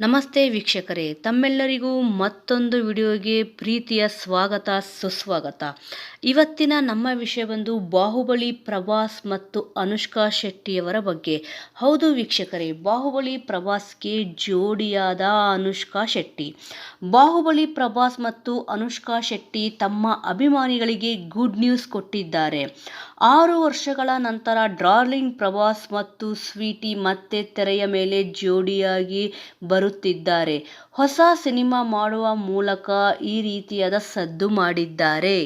ನಮಸ್ತೆ ವೀಕ್ಷಕರೇ, ತಮ್ಮೆಲ್ಲರಿಗೂ ಮತ್ತೊಂದು ವಿಡಿಯೋಗೆ ಪ್ರೀತಿಯ ಸ್ವಾಗತ, ಸುಸ್ವಾಗತ. ಇವತ್ತಿನ ನಮ್ಮ ವಿಷಯ ಬಂದು ಬಾಹುಬಲಿ ಪ್ರಭಾಸ್ ಮತ್ತು ಅನುಷ್ಕಾ ಶೆಟ್ಟಿಯವರ ಬಗ್ಗೆ. ಹೌದು ವೀಕ್ಷಕರೇ, ಬಾಹುಬಲಿ ಪ್ರಭಾಸ್ಗೆ ಜೋಡಿಯಾದ ಅನುಷ್ಕಾ ಶೆಟ್ಟಿ. ಬಾಹುಬಲಿ ಪ್ರಭಾಸ್ ಮತ್ತು ಅನುಷ್ಕಾ ಶೆಟ್ಟಿ ತಮ್ಮ ಅಭಿಮಾನಿಗಳಿಗೆ ಗುಡ್ ನ್ಯೂಸ್ ಕೊಟ್ಟಿದ್ದಾರೆ. ಆರು ವರ್ಷಗಳ ನಂತರ ಡಾರ್ಲಿಂಗ್ ಪ್ರಭಾಸ್ ಮತ್ತು ಸ್ವೀಟಿ ಮತ್ತೆ ತೆರೆಯ ಮೇಲೆ ಜೋಡಿಯಾಗಿ ಬರುತ್ತಿದ್ದಾರೆ ಹೊಸ ಸಿನಿಮಾ ಮಾಡುವ ಮೂಲಕ ಈ ರೀತಿಯಾದ ಸದ್ದು ಮಾಡಿದ್ದಾರೆ.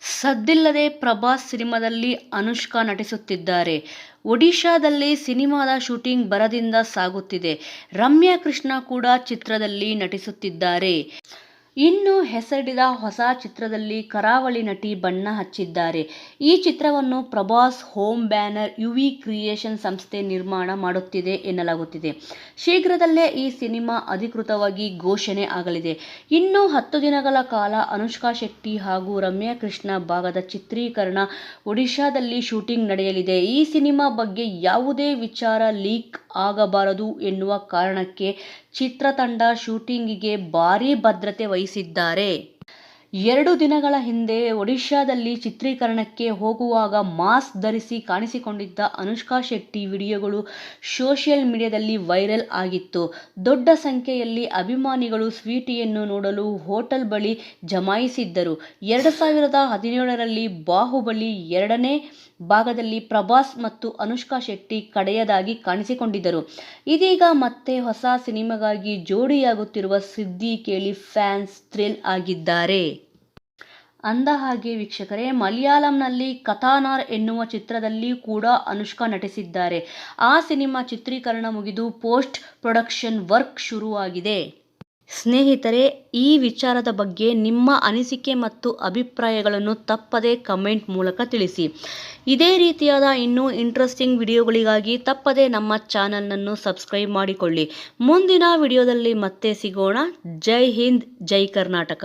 ಸದ್ದಿಲ್ಲದೆ ಪ್ರಭಾಸ್ ಸಿನಿಮಾದಲ್ಲಿ ಅನುಷ್ಕಾ ನಟಿಸುತ್ತಿದ್ದಾರೆ. ಒಡಿಶಾದಲ್ಲಿ ಸಿನಿಮಾದ ಶೂಟಿಂಗ್ ಬರದಿಂದ ಸಾಗುತ್ತಿದೆ. ರಮ್ಯಾ ಕೃಷ್ಣ ಕೂಡ ಚಿತ್ರದಲ್ಲಿ ನಟಿಸುತ್ತಿದ್ದಾರೆ. ಇನ್ನು ಹೆಸರಿಡಿದ ಹೊಸ ಚಿತ್ರದಲ್ಲಿ ಕರಾವಳಿ ನಟಿ ಬಣ್ಣ ಹಚ್ಚಿದ್ದಾರೆ. ಈ ಚಿತ್ರವನ್ನು Prabhas home banner UV creation ಸಂಸ್ಥೆ ನಿರ್ಮಾಣ ಮಾಡುತ್ತಿದೆ ಎನ್ನಲಾಗುತ್ತಿದೆ. ಶೀಘ್ರದಲ್ಲೇ ಈ ಸಿನಿಮಾ ಅಧಿಕೃತವಾಗಿ ಘೋಷಣೆ ಆಗಲಿದೆ. ಇನ್ನು ಹತ್ತು ದಿನಗಳ ಕಾಲ ಅನುಷ್ಕಾ ಶೆಟ್ಟಿ ಹಾಗೂ ರಮ್ಯಾ ಕೃಷ್ಣ ಭಾಗದ ಚಿತ್ರೀಕರಣ ಒಡಿಶಾದಲ್ಲಿ ಶೂಟಿಂಗ್ ನಡೆಯಲಿದೆ. ಈ ಸಿನಿಮಾ ಬಗ್ಗೆ ಯಾವುದೇ ವಿಚಾರ ಲೀಕ್ ಆಗಬಾರದು ಎನ್ನುವ ಕಾರಣಕ್ಕೆ ಚಿತ್ರತಂಡ ಶೂಟಿಂಗಿಗೆ ಭಾರೀ ಭದ್ರತೆ ವಹಿಸಿದ್ದಾರೆ ಎರಡು ದಿನಗಳ ಹಿಂದೆ ಒಡಿಶಾದಲ್ಲಿ ಚಿತ್ರೀಕರಣಕ್ಕೆ ಹೋಗುವಾಗ ಮಾಸ್ಕ್ ಧರಿಸಿ ಕಾಣಿಸಿಕೊಂಡಿದ್ದ ಅನುಷ್ಕಾ ಶೆಟ್ಟಿ ವಿಡಿಯೋಗಳು ಸೋಷಿಯಲ್ ಮೀಡಿಯಾದಲ್ಲಿ ವೈರಲ್ ಆಗಿತ್ತು. ದೊಡ್ಡ ಸಂಖ್ಯೆಯಲ್ಲಿ ಅಭಿಮಾನಿಗಳು ಸ್ವೀಟಿಯನ್ನು ನೋಡಲು ಹೋಟೆಲ್ ಬಳಿ ಜಮಾಯಿಸಿದ್ದರು. ಎರಡು ಸಾವಿರದ ಹದಿನೇಳರಲ್ಲಿ ಬಾಹುಬಲಿ ಎರಡನೇ ಭಾಗದಲ್ಲಿ ಪ್ರಭಾಸ್ ಮತ್ತು ಅನುಷ್ಕಾ ಶೆಟ್ಟಿ ಕಡೆಯದಾಗಿ ಕಾಣಿಸಿಕೊಂಡಿದ್ದರು. ಇದೀಗ ಮತ್ತೆ ಹೊಸ ಸಿನಿಮಾಗಾಗಿ ಜೋಡಿಯಾಗುತ್ತಿರುವ ಸುದ್ದಿ ಕೇಳಿ ಫ್ಯಾನ್ಸ್ ಥ್ರಿಲ್ ಆಗಿದ್ದಾರೆ. ಅಂದಹಾಗೆ ವೀಕ್ಷಕರೇ, ಮಲಯಾಳಂನಲ್ಲಿ ಕಥಾನಾರ್ ಎನ್ನುವ ಚಿತ್ರದಲ್ಲಿ ಕೂಡ ಅನುಷ್ಕಾ ನಟಿಸಿದ್ದಾರೆ. ಆ ಸಿನಿಮಾ ಚಿತ್ರೀಕರಣ ಮುಗಿದು ಪೋಸ್ಟ್ ಪ್ರೊಡಕ್ಷನ್ ವರ್ಕ್ ಶುರುವಾಗಿದೆ. ಸ್ನೇಹಿತರೆ, ಈ ವಿಚಾರದ ಬಗ್ಗೆ ನಿಮ್ಮ ಅನಿಸಿಕೆ ಮತ್ತು ಅಭಿಪ್ರಾಯಗಳನ್ನು ತಪ್ಪದೇ ಕಮೆಂಟ್ ಮೂಲಕ ತಿಳಿಸಿ. ಇದೇ ರೀತಿಯಾದ ಇನ್ನೂ ಇಂಟ್ರೆಸ್ಟಿಂಗ್ ವಿಡಿಯೋಗಳಿಗಾಗಿ ತಪ್ಪದೇ ನಮ್ಮ ಚಾನಲನ್ನು ಸಬ್ಸ್ಕ್ರೈಬ್ ಮಾಡಿಕೊಳ್ಳಿ. ಮುಂದಿನ ವಿಡಿಯೋದಲ್ಲಿ ಮತ್ತೆ ಸಿಗೋಣ. ಜೈ ಹಿಂದ್, ಜೈ ಕರ್ನಾಟಕ.